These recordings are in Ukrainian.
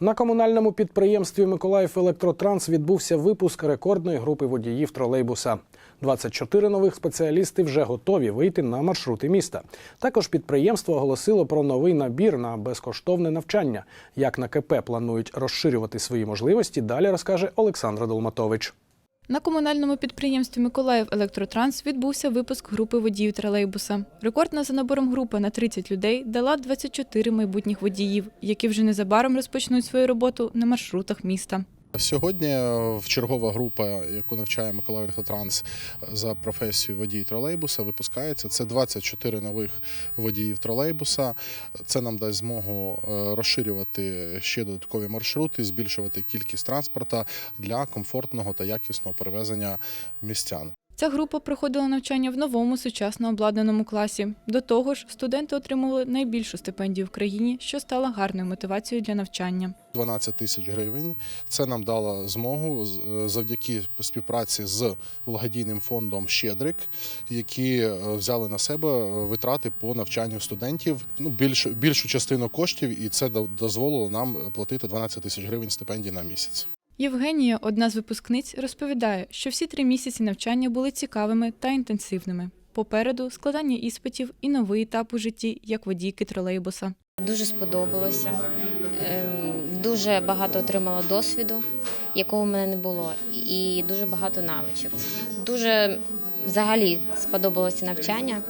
На комунальному підприємстві Миколаїв Електротранс відбувся випуск рекордної групи водіїв тролейбуса. 24 нових спеціалісти вже готові вийти на маршрути міста. Також підприємство оголосило про новий набір на безкоштовне навчання. Як на КП планують розширювати свої можливості, далі розкаже Олександра Долматович. На комунальному підприємстві Миколаїв Електротранс відбувся випуск групи водіїв тролейбуса. Рекордна за набором група на 30 людей дала 24 майбутніх водіїв, які вже незабаром розпочнуть свою роботу на маршрутах міста. Сьогодні в чергова група, яку навчає Миколаїв Електротранс за професію водій тролейбуса, випускається. Це 24 нових водіїв тролейбуса. Це нам дасть змогу е, розширювати ще додаткові маршрути, збільшувати кількість транспорта для комфортного та якісного перевезення містян. Ця група проходила навчання в новому сучасно обладнаному класі. До того ж, студенти отримували найбільшу стипендію в країні, що стала гарною мотивацією для навчання. 12 тисяч гривень. Це нам дало змогу е, завдяки співпраці з благодійним фондом Щедрик, які е, взяли на себе е, витрати по навчанню студентів. Ну більшу більшу частину коштів, і це до- дозволило нам платити 12 тисяч гривень стипендії на місяць. Євгенія, одна з випускниць, розповідає, що всі три місяці навчання були цікавими та інтенсивними. Попереду складання іспитів і новий етап у житті як водійки тролейбуса. Дуже сподобалося. Ем, Дуже багато отримала досвіду, якого в мене не було, і дуже багато навичок. Дуже взагалі сподобалося навчання,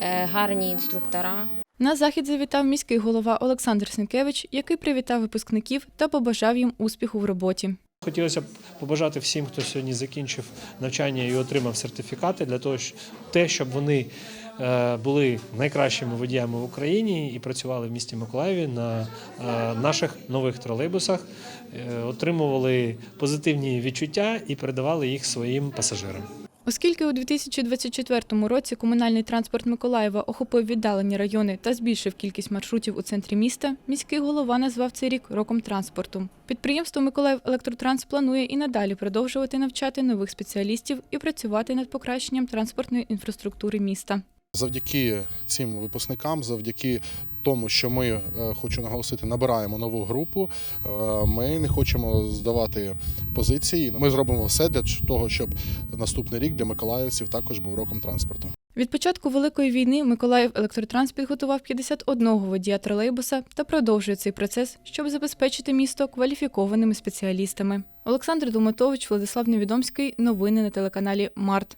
е, гарні інструктора. На захід завітав міський голова Олександр Сенкевич, який привітав випускників та побажав їм успіху в роботі. Хотілося б побажати всім, хто сьогодні закінчив навчання і отримав сертифікати, для того, щоб те, щоб вони е, були найкращими водіями в Україні і працювали в місті Миколаєві на е, наших нових тролейбусах, е, отримували позитивні відчуття і передавали їх своїм пасажирам. Оскільки у 2024 році комунальний транспорт Миколаєва охопив віддалені райони та збільшив кількість маршрутів у центрі міста, міський голова назвав цей рік роком транспорту. Підприємство Миколаїв Електротранс планує і надалі продовжувати навчати нових спеціалістів і працювати над покращенням транспортної інфраструктури міста. Завдяки цим випускникам, завдяки тому, що ми е, хочу наголосити, набираємо нову групу. е, Ми не хочемо здавати позиції. Ми зробимо все для того, щоб наступний рік для миколаївців також був роком транспорту. Від початку Великої війни Миколаїв Електротранс підготував 51 водія тролейбуса та продовжує цей процес, щоб забезпечити місто кваліфікованими спеціалістами. Олександр Думатович, Владислав Невідомський. Новини на телеканалі Март.